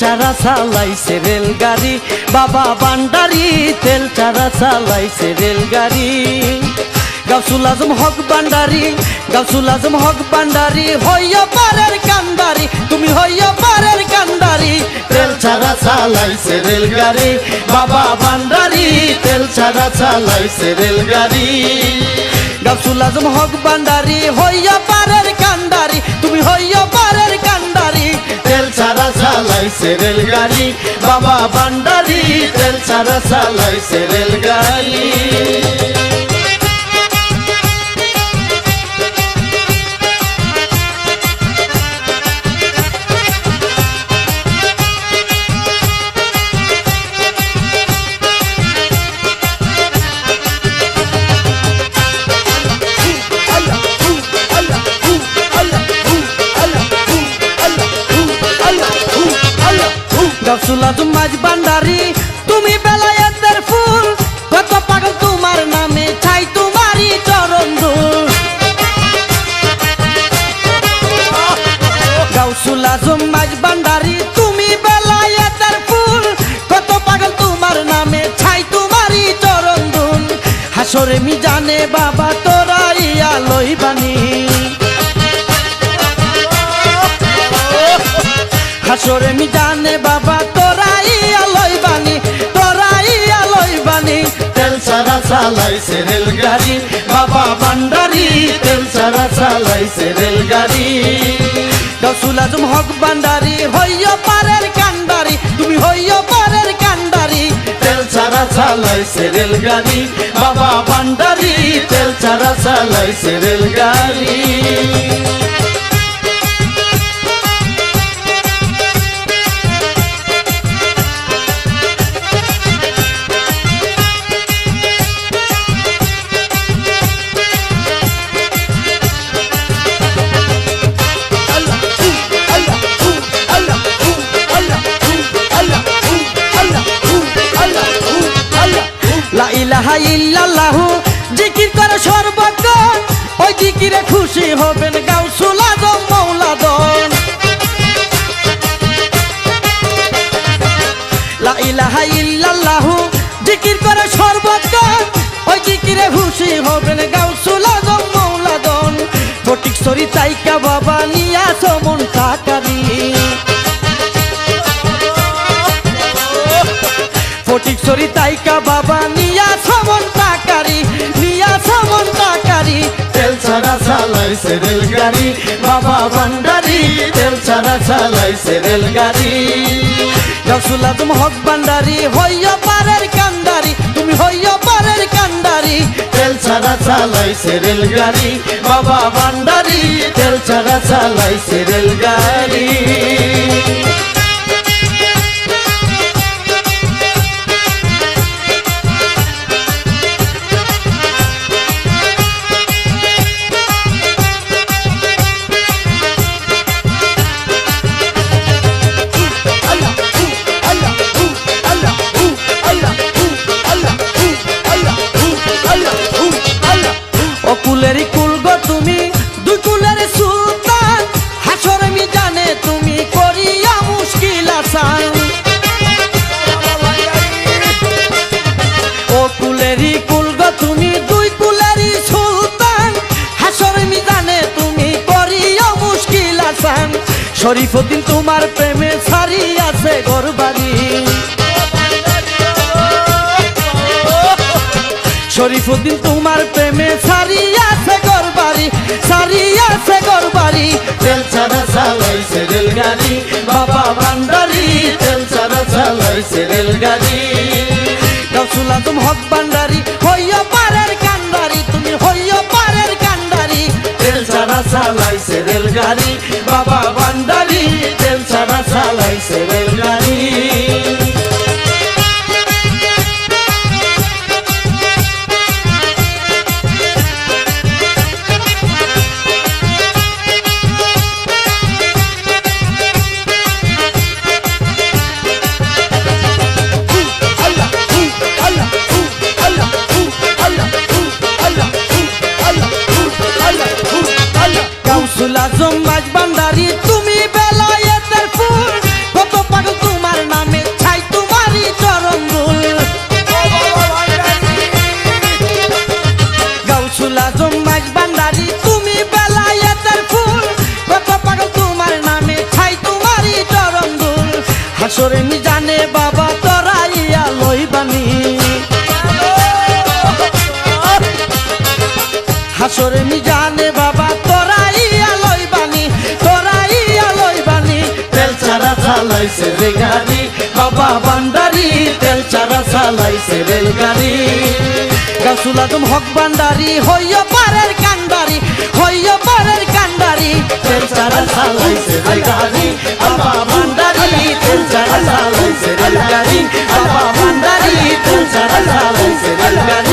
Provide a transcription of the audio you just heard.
ছাড়া চালাইছে রেলগাড়ি। বাবা বান্ডারি, তেল ছাড়া চালাইছে রেলগাড়ি। গাউসুল আজম হক বান্ডারি, গাউসুল আজম হক বান্ডারি, হইয়া পারের কান্দারি তুমি হইয়া পারের কান্দারি তেল ছাড়া চালাইছে রেলগাড়ি, বাবা বান্ডারি, তেল ছাড়া চালাইছে রেলগাড়ি। গাউসুল আজম হক বান্ডারি, হইয়া পারের কান্দারি তুমি হইয়া পারের তেল চালাইছে রেলগাড়ি বাবা বান্ডারি তেল ছাড়া চালাইছে রেলগাড়ি। গাছুলা মাঝ বান্ডারি তুমি বেলায়েতের ফুল, কত পাগল তোমার নামে ছাই তোমারই চরণ ধুল। গাউসুল আজম মাঝ বান্ডারি তুমি বেলায়েতের ফুল, কত পাগল তোমার নামে ছাই তোমারই চরণ ধুল। হাসরে মি জানে বাবা তোরাই আলোই বাণী হাসরে মি চালাইছে রেলগাড়ি। বাবা বান্ডারি তেল সারা চালাইছে রেলগাড়ি। গসুল আজম হক বান্ডারি হইয় পারের কান্ডারি। তুমি হইয় পারের কান্ডারি। তেল সারা চালাইছে রেলগাড়ি। বাবা বান্ডারি তেল সারা চালাইছে রেলগাড়ি। লা ইলাহা ইল্লাল্লাহু। জিকির করে সর্বক্ষণ ওই জিকিরে খুশি হবেন গাউসুল আজম মৌলাদন। লা ইলাহা ইল্লাল্লাহু। জিকির করে সর্বক্ষণ ওই জিকিরে খুশি হবেন গাউসুল আজম মৌলাদন। ফটিক সরি তাইকা বাবা নিয়া সমন টাকারি চালাইছে রেলগাড়ি, বাবা ভান্ডারি, তেল ছাড়া চালাইছে রেলগাড়ি। রসুল আজম হক ভান্ডারি, হইয় পারের কান্দারি তুমি হইয় পারের কান্দারি তেল ছাড়া চালাইছে রেলগাড়ি, বাবা ভান্ডারি, তেল ছাড়া চালাইছে রেলগাড়ি। শরীফুদ্দিন তোমার প্রেমে সারি আছে গরবাড়ি শরীফুদ্দিন তোমার প্রেমে সারি সারিয়াছে গরবারি সারিয়াছে গরবারি তেল ছাড়া চালাইছে রেলগাড়ি বাবা ভান্ডারি। তেল ছাড়া চালাইছে রেলগাড়ি। গসুল আজম হক ভান্ডারি হইয়া পারের কান্ডারি তুমি হইয়া পারের কান্ডারি। তেল ছাড়া চালাইছে রেলগাড়ি বাবা ভান্ডারি। চালাইছে রেলগাড়ি প্রেম জানে বাবা তেল ছাড়া চালাইছে রে গাড়ি, বাবা বান্ডারি তেল ছাড়া চালাইছে রেলগাড়ি গাছুলাদম হক বান্ডারি হইয়া পারের ছাড়া চালাইছে রেলগাড়ি